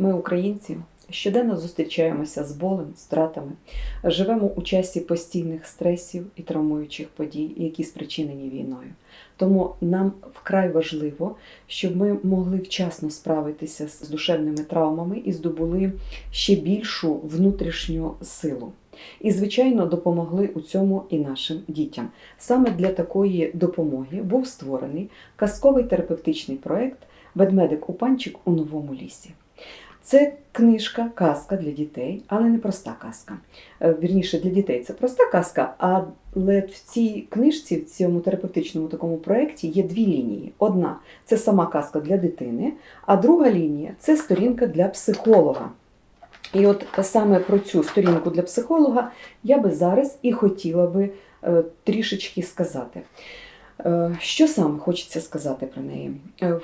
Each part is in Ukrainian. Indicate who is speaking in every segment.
Speaker 1: Ми, українці, щоденно зустрічаємося з болем, стратами, живемо у часі постійних стресів і травмуючих подій, які спричинені війною. Тому нам вкрай важливо, щоб ми могли вчасно справитися з душевними травмами і здобули ще більшу внутрішню силу. І, звичайно, допомогли у цьому і нашим дітям. Саме для такої допомоги був створений казковий терапевтичний проект Ведмедик Упанчик у новому лісі. Це книжка, казка для дітей, але не проста казка. Е, Вірніше, для дітей це проста казка, але в цій книжці, в цьому терапевтичному такому проєкті є дві лінії. Одна це сама казка для дитини, а друга лінія це сторінка для психолога. І от саме про цю сторінку для психолога я би зараз і хотіла би е, трішечки сказати. Е, Що саме хочеться сказати про неї? Е,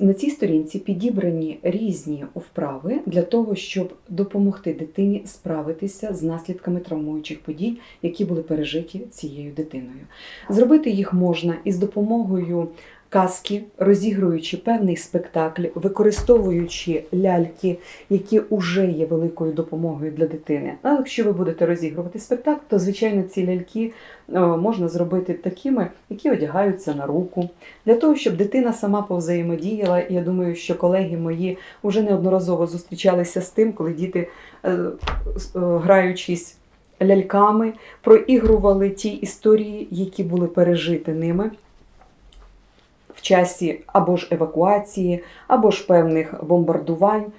Speaker 1: На цій сторінці підібрані різні вправи для того, щоб допомогти дитині справитися з наслідками травмуючих подій, які були пережиті цією дитиною. Зробити їх можна із допомогою казки, розігруючи певний спектакль, використовуючи ляльки, які вже є великою допомогою для дитини. А якщо ви будете розігрувати спектакль, то звичайно ці ляльки можна зробити такими, які одягаються на руку, для того, щоб дитина сама повзаємодіяла. Я думаю, що колеги мої вже неодноразово зустрічалися з тим, коли діти, е, граючись ляльками, проігрували ті історії, які були пережиті ними. В часі або ж евакуації, або ж певних бомбардувань,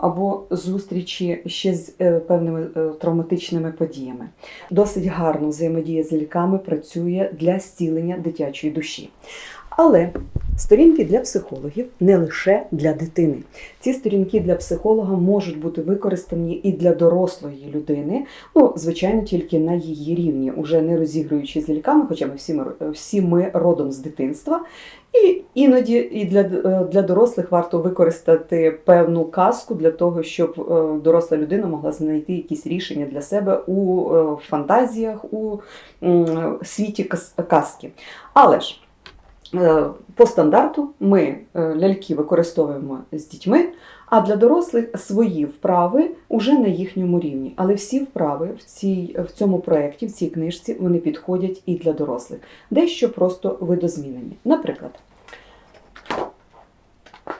Speaker 1: або зустрічі ще з е, певними е, травматичними подіями. Досить гарно взаємодія з ліками працює для зцілення дитячої душі. Але сторінки для психологів не лише для дитини. Ці сторінки для психолога можуть бути використані і для дорослої людини, ну, звичайно, тільки на її рівні, уже не розігруючи з ляльками, хоча ми всі ми, всі ми родом з дитинства. І іноді і для, е, для дорослих варто використати певну казку для того, щоб е, доросла людина могла знайти якісь рішення для себе у е, фантазіях, у світі казки. Але ж по стандарту ми е, ляльки використовуємо з дітьми, а для дорослих свої вправи уже на їхньому рівні. Але всі вправи в, цій, в цьому проєкті, в цій книжці, вони підходять і для дорослих. Дещо просто видозмінені. Наприклад,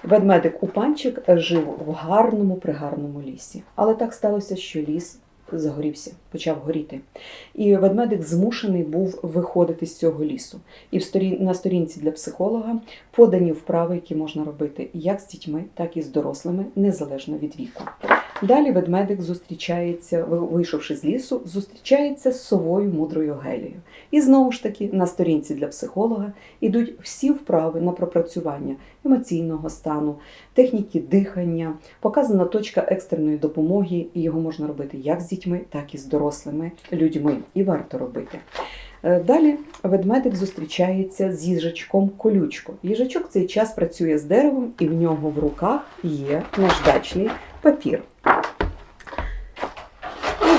Speaker 1: ведмедик Упанчик жив в гарному пригарному лісі. Але так сталося, що ліс загорівся, почав горіти. І ведмедик змушений був виходити з цього лісу. І в сторін... на сторінці для психолога подані вправи, які можна робити як з дітьми, так і з дорослими, незалежно від віку. Далі ведмедик зустрічається, вийшовши з лісу, зустрічається з совою мудрою Гелією. І знову ж таки на сторінці для психолога йдуть всі вправи на пропрацювання емоційного стану, техніки дихання, показана точка екстреної допомоги, і його можна робити як з дітьми, так і з дорослими людьми. І варто робити. Е, Далі ведмедик зустрічається з їжачком колючко. Їжачок цей час працює з деревом, і в нього в руках є наждачний папір.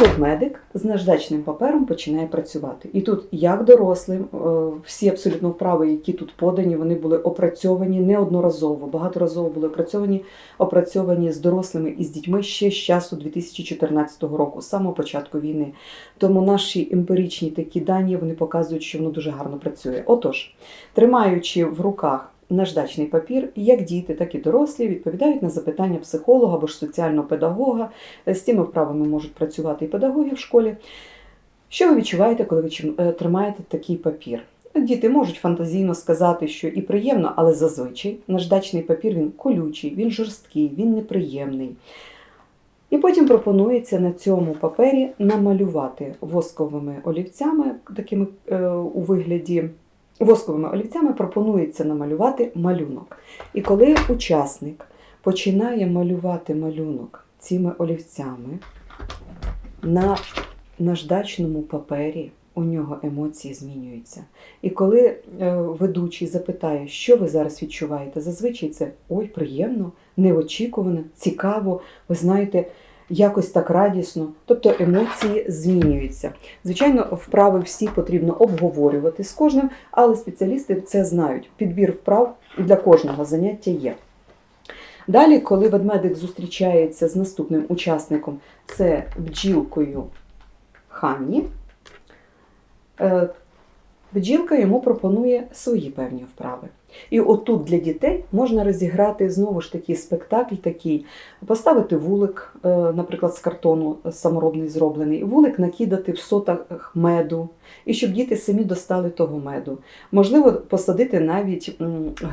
Speaker 1: І ведмедик з наждачним папером починає працювати. І тут, як дорослим, е, всі абсолютно вправи, які тут подані, вони були опрацьовані неодноразово, багаторазово були опрацьовані, опрацьовані з дорослими і з дітьми ще з часу 2014 року, з самого початку війни. Тому наші емпіричні такі дані вони показують, що воно дуже гарно працює. Отож, тримаючи в руках наждачний папір, як діти, так і дорослі відповідають на запитання психолога або ж соціального педагога. З цими вправами можуть працювати і педагоги в школі. Що ви відчуваєте, коли ви е, тримаєте такий папір? Діти можуть фантазійно сказати, що і приємно, але зазвичай наждачний папір він колючий, він жорсткий, він неприємний. І потім пропонується на цьому папері намалювати восковими олівцями, такими е, у вигляді восковими олівцями пропонується намалювати малюнок. І коли учасник починає малювати малюнок цими олівцями на наждачному папері, у нього емоції змінюються. І коли е, ведучий запитає, що ви зараз відчуваєте, зазвичай це ой, приємно, неочікувано, цікаво, ви знаєте, якось так радісно. Тобто емоції змінюються. Звичайно, вправи всі потрібно обговорювати з кожним, але спеціалісти це знають. Підбір вправ для кожного заняття є. Далі, коли ведмедик зустрічається з наступним учасником, це бджілкою Ханні, е, бджілка йому пропонує свої певні вправи. І отут для дітей можна розіграти знову ж таки спектакль такий, поставити вулик, е, наприклад, з картону саморобний зроблений, вулик накидати в сотах меду, і щоб діти самі достали того меду. Можливо, посадити навіть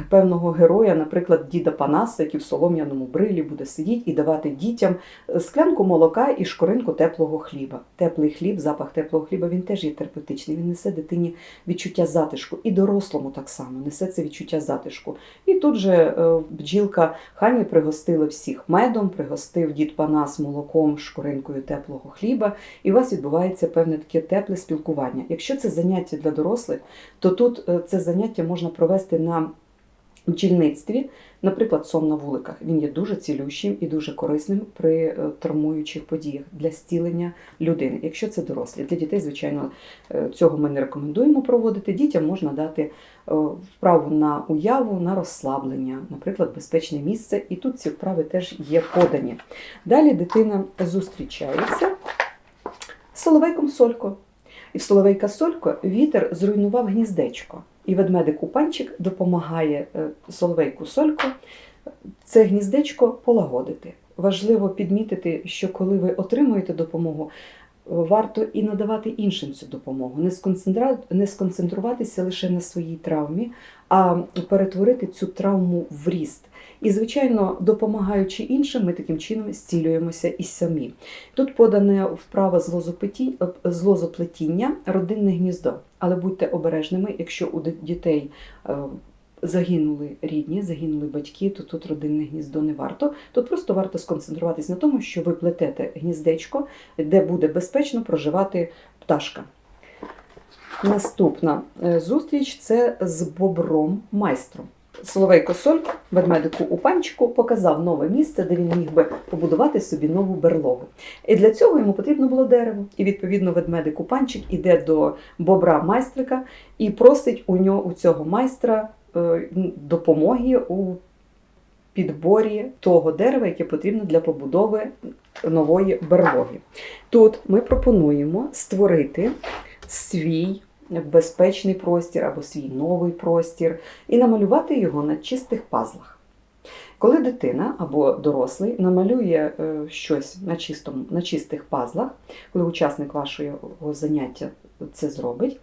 Speaker 1: певного героя, наприклад, діда Панаса, який в солом'яному брилі буде сидіти і давати дітям склянку молока і шкоринку теплого хліба. Теплий хліб, запах теплого хліба, він теж є терапевтичний. Він несе дитині відчуття затишку. І дорослому так само несе це відчуття затишку. І тут же е, бджілка Хані пригостила всіх медом, пригостив дід Панас молоком, шкуринкою теплого хліба, і у вас відбувається певне таке тепле спілкування. Якщо це заняття для дорослих, то тут е, це заняття можна провести на бджільництві, наприклад, сон на вуликах. Він є дуже цілющим і дуже корисним при е, травмуючих подіях для зцілення людини. Якщо це дорослі, для дітей, звичайно, е, цього ми не рекомендуємо проводити. Дітям можна дати е, вправу на уяву, на розслаблення, наприклад, безпечне місце, і тут ці вправи теж є подані. Далі дитина зустрічається з соловейком Солько. І в соловейка Солько вітер зруйнував гніздечко. І ведмедик Упанчик допомагає е, соловейку Солько це гніздечко полагодити. Важливо підмітити, що коли ви отримуєте допомогу, варто і надавати іншим цю допомогу, не сконцентруватися лише на своїй травмі, а перетворити цю травму в ріст. І, звичайно, допомагаючи іншим, ми таким чином зцілюємося і самі. Тут подане вправа злозоплетіння, родинне гніздо. Але будьте обережними, якщо у дітей е, загинули рідні, загинули батьки, то тут родинне гніздо не варто. Тут просто варто сконцентруватись на тому, що ви плетете гніздечко, де буде безпечно проживати пташка. Наступна е, зустріч це з бобром майстром. Соловейко Солько, ведмедику у панчику, показав нове місце, де він міг би побудувати собі нову берлогу. І для цього йому потрібно було дерево. І відповідно ведмедик у панчик іде до бобра майстрика і просить у нього у цього майстра е, допомоги у підборі того дерева, яке потрібно для побудови нової берлоги. Тут ми пропонуємо створити свій безпечний простір або свій новий простір і намалювати його на чистих пазлах. Коли дитина або дорослий намалює е, щось на, чистому, на чистих пазлах, коли учасник вашого заняття це зробить,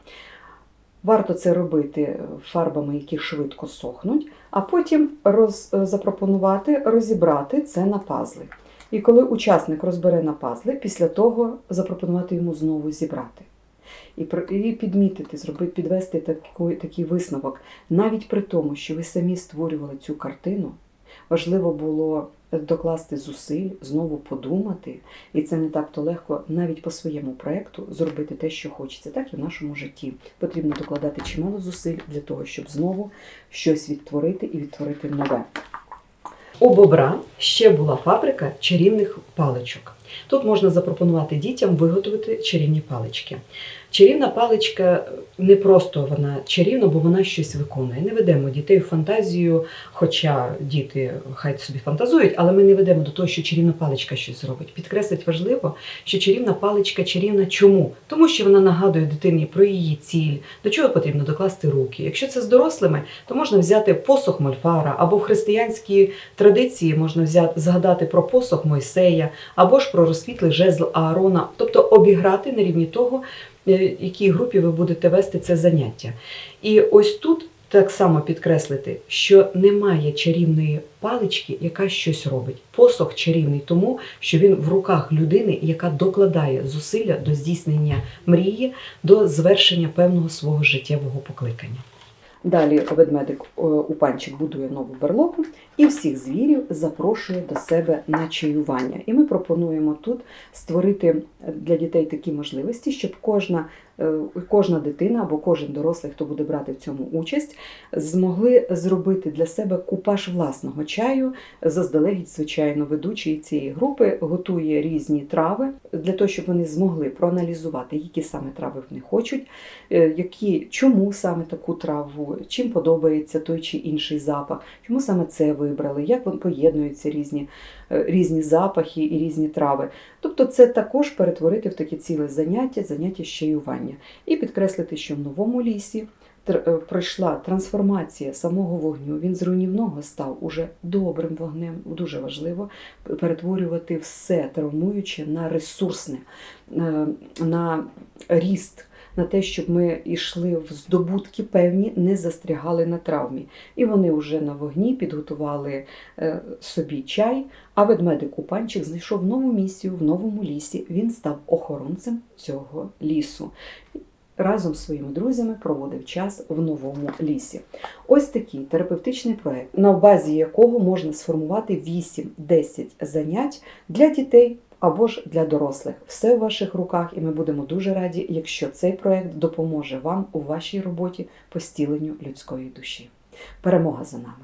Speaker 1: варто це робити фарбами, які швидко сохнуть, а потім роз, е, запропонувати розібрати це на пазли. І коли учасник розбере на пазли, після того запропонувати йому знову зібрати. І, і підмітити, зробити, підвести такий, такий висновок. Навіть при тому, що ви самі створювали цю картину, важливо було докласти зусиль, знову подумати, і це не так-то легко навіть по своєму проєкту зробити те, що хочеться. Так і в нашому житті потрібно докладати чимало зусиль для того, щоб знову щось відтворити і відтворити нове. У бобра ще була фабрика чарівних паличок. Тут можна запропонувати дітям виготовити чарівні палички. Чарівна паличка не просто вона чарівна, бо вона щось виконує. Не ведемо дітей в фантазію, хоча діти хай собі фантазують, але ми не ведемо до того, що чарівна паличка щось зробить. Підкреслить важливо, що чарівна паличка чарівна чому? Тому що вона нагадує дитині про її ціль, до чого потрібно докласти руки. Якщо це з дорослими, то можна взяти посох Мольфара, або в християнській традиції можна взяти згадати про посох Мойсея, або ж про розквітлий жезл Аарона, тобто обіграти на рівні того, е, якій групі ви будете вести це заняття. І ось тут так само підкреслити, що немає чарівної палички, яка щось робить. Посох чарівний тому, що він в руках людини, яка докладає зусилля до здійснення мрії, до звершення певного свого життєвого покликання. Далі ведмедик е, Упанчик будує нову берлогу і всіх звірів запрошує до себе на чаювання. І ми пропонуємо тут створити для дітей такі можливості, щоб кожна, е, кожна дитина або кожен дорослий, хто буде брати в цьому участь, змогли зробити для себе купаж власного чаю. Заздалегідь, звичайно, ведучий цієї групи готує різні трави для того, щоб вони змогли проаналізувати, які саме трави вони хочуть, е, які, чому саме таку траву, чим подобається той чи інший запах, чому саме це видно. Вибрали, як вони поєднуються різні, е, різні запахи і різні трави. Тобто, це також перетворити в таке ціле заняття, заняття щаювання. І підкреслити, що в новому лісі е, пройшла трансформація самого вогню. Він з руйнівного став уже добрим вогнем. Дуже важливо перетворювати все травмуюче на ресурсне, е, на ріст. На те, щоб ми йшли в здобутки певні, не застрягали на травмі. І вони вже на вогні підготували е, собі чай, а ведмедик Купанчик знайшов нову місію в новому лісі. Він став охоронцем цього лісу. Разом з своїми друзями проводив час в новому лісі. Ось такий терапевтичний проект, на базі якого можна сформувати 8-10 занять для дітей або ж для дорослих. Все в ваших руках, і ми будемо дуже раді, якщо цей проект допоможе вам у вашій роботі по стіленню людської душі. Перемога за нами!